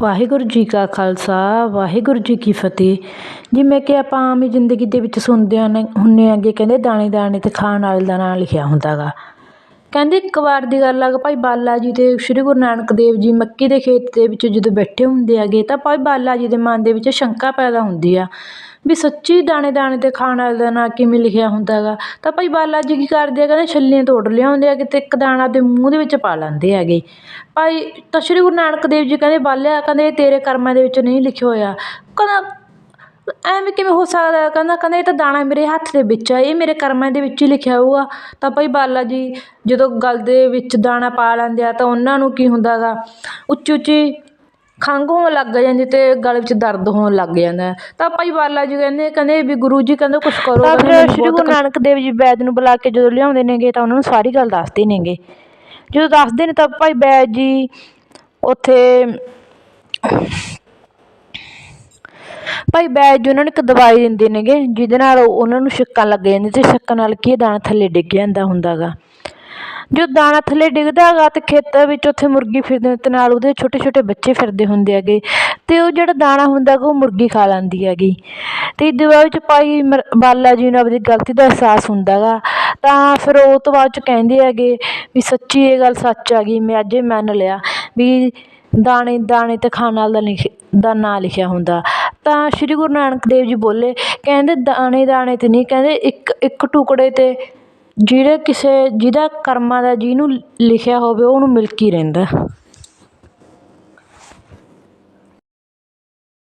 ਵਾਹਿਗੁਰੂ ਜੀ ਕਾ ਖਾਲਸਾ, ਵਾਹਿਗੁਰੂ ਜੀ ਕੀ ਫਤਿਹ। ਜਿਵੇਂ ਕਿ ਆਪਾਂ ਆਮ ਹੀ ਜ਼ਿੰਦਗੀ ਦੇ ਵਿੱਚ ਸੁਣਦੇ ਹਨ ਹੁੰਦੇ ਆਗੇ ਕਹਿੰਦੇ ਦਾਣੇ ਦਾਣੇ 'ਤੇ ਖਾਣ ਵਾਲੇ ਦਾ ਨਾਂ ਲਿਖਿਆ ਹੁੰਦਾ ਗਾ। ਕਹਿੰਦੇ ਇੱਕ ਵਾਰ ਦੀ ਗੱਲ ਆ ਭਾਈ ਬਾਲਾ ਜੀ ਅਤੇ ਸ਼੍ਰੀ ਗੁਰੂ ਨਾਨਕ ਦੇਵ ਜੀ ਮੱਕੀ ਦੇ ਖੇਤ ਦੇ ਵਿੱਚ ਜਦੋਂ ਬੈਠੇ ਹੁੰਦੇ ਹੈਗੇ, ਤਾਂ ਭਾਈ ਬਾਲਾ ਜੀ ਦੇ ਮਨ ਦੇ ਵਿੱਚ ਸ਼ੰਕਾ ਪੈਦਾ ਹੁੰਦੀ ਆ। ਵੀ ਸੱਚੀ ਦਾਣੇ ਦਾਣੇ 'ਤੇ ਖਾਣ ਵਾਲੇ ਦਾ ਨਾਂ ਕਿਵੇਂ ਲਿਖਿਆ ਹੁੰਦਾ ਗਾ। ਤਾਂ ਭਾਈ ਬਾਲਾ ਜੀ ਕੀ ਕਰਦੇ ਆ, ਕਹਿੰਦੇ ਛੱਲੀਆਂ ਤੋੜ ਲਿਆਉਂਦੇ ਹੈਗੇ ਅਤੇ ਇੱਕ ਦਾਣਾ ਦੇ ਮੂੰਹ ਦੇ ਵਿੱਚ ਪਾ ਲੈਂਦੇ ਹੈਗੇ। ਭਾਈ ਤਾਂ ਸ਼੍ਰੀ ਗੁਰੂ ਨਾਨਕ ਦੇਵ ਜੀ ਕਹਿੰਦੇ, ਬਾਲਿਆ ਕਹਿੰਦੇ, ਇਹ ਤੇਰੇ ਕਰਮਾਂ ਦੇ ਵਿੱਚ ਨਹੀਂ ਲਿਖਿਆ ਹੋਇਆ। ਕਹਿੰਦਾ, ਐਵੇਂ ਕਿਵੇਂ ਹੋ ਸਕਦਾ ਕਹਿੰਦਾ ਕਹਿੰਦਾ, ਇਹ ਤਾਂ ਦਾਣਾ ਮੇਰੇ ਹੱਥ ਦੇ ਵਿੱਚ ਆ, ਇਹ ਮੇਰੇ ਕਰਮਾਂ ਦੇ ਵਿੱਚ ਹੀ ਲਿਖਿਆ ਹੋਊਗਾ। ਤਾਂ ਭਾਈ ਬਾਲਾ ਜੀ ਜਦੋਂ ਗਲ ਦੇ ਵਿੱਚ ਦਾਣਾ ਪਾ ਲੈਂਦੇ ਆ, ਤਾਂ ਉਹਨਾਂ ਨੂੰ ਕੀ ਹੁੰਦਾ ਗਾ? ਉੱਚੀ ਉੱਚੀ ਖੰਘ ਹੋਣ ਲੱਗ ਜਾਂਦੀ ਅਤੇ ਗਲ ਵਿੱਚ ਦਰਦ ਹੋਣ ਲੱਗ ਜਾਂਦਾ। ਤਾਂ ਭਾਈ ਬਾਲਾ ਜੀ ਕਹਿੰਦੇ ਕਹਿੰਦੇ ਵੀ ਗੁਰੂ ਜੀ ਕਹਿੰਦੇ ਕੁਛ ਕਰੋ ਤਾਂ ਫਿਰ ਸ਼੍ਰੀ ਗੁਰੂ ਨਾਨਕ ਦੇਵ ਜੀ ਵੈਦ ਨੂੰ ਬੁਲਾ ਕੇ ਜਦੋਂ ਲਿਆਉਂਦੇ ਨੇਗੇ ਤਾਂ ਉਹਨਾਂ ਨੂੰ ਸਾਰੀ ਗੱਲ ਦੱਸਦੇ ਨੇਗੇ। ਜਦੋਂ ਦੱਸਦੇ ਨੇ ਤਾਂ ਭਾਈ ਵੈਦ ਜੀ ਉੱਥੇ ਭਾਈ ਵੈਦ ਜੀ ਉਹਨਾਂ ਨੂੰ ਇੱਕ ਦਵਾਈ ਦਿੰਦੇ ਨੇਗੇ ਜਿਹਦੇ ਨਾਲ ਉਹਨਾਂ ਨੂੰ ਛਿੱਕਾਂ ਲੱਗ ਜਾਂਦੀਆਂ ਅਤੇ ਛਿੱਕਾਂ ਨਾਲ ਕੀ ਦਾਣਾ ਥੱਲੇ ਡਿੱਗ ਜਾਂਦਾ ਹੁੰਦਾ ਗਾ ਜੋ ਦਾਣਾ ਥੱਲੇ ਡਿੱਗਦਾ ਹੈਗਾ ਅਤੇ ਖੇਤਾਂ ਵਿੱਚ ਉੱਥੇ ਮੁਰਗੀ ਫਿਰਦੇ ਅਤੇ ਨਾਲ ਉਹਦੇ ਛੋਟੇ ਛੋਟੇ ਬੱਚੇ ਫਿਰਦੇ ਹੁੰਦੇ ਹੈਗੇ ਅਤੇ ਉਹ ਜਿਹੜਾ ਦਾਣਾ ਹੁੰਦਾ ਹੈਗਾ ਉਹ ਮੁਰਗੀ ਖਾ ਲੈਂਦੀ ਹੈਗੀ। ਅਤੇ ਦੁਆ ਵਿੱਚ ਭਾਈ ਮਰ, ਬਾਲਾ ਜੀ ਨੂੰ ਆਪਣੀ ਗਲਤੀ ਦਾ ਅਹਿਸਾਸ ਹੁੰਦਾ ਗਾ ਤਾਂ ਫਿਰ ਉਹ ਤੋਂ ਬਾਅਦ 'ਚ ਕਹਿੰਦੇ ਹੈਗੇ ਵੀ ਸੱਚੀ ਇਹ ਗੱਲ ਸੱਚ ਆ ਗਈ, ਮੈਂ ਅੱਜ ਇਹ ਮੰਨ ਲਿਆ ਵੀ ਦਾਣੇ ਦਾਣੇ 'ਤੇ ਖਾਣ ਵਾਲਾ ਲਿਖ, ਦਾ ਨਾਂ ਲਿਖਿਆ ਹੁੰਦਾ। ਤਾਂ ਸ਼੍ਰੀ ਗੁਰੂ ਨਾਨਕ ਦੇਵ ਜੀ ਬੋਲੇ, ਕਹਿੰਦੇ ਦਾਣੇ ਦਾਣੇ 'ਤੇ ਨਹੀਂ, ਕਹਿੰਦੇ ਇੱਕ ਇੱਕ ਟੁਕੜੇ 'ਤੇ ਜਿਹੜੇ ਕਿਸੇ ਜਿਹਦਾ ਕਰਮਾਂ ਦਾ ਜਿਹਨੂੰ ਲਿਖਿਆ ਹੋਵੇ ਉਹਨੂੰ ਮਿਲਕ ਹੀ ਰਹਿੰਦਾ।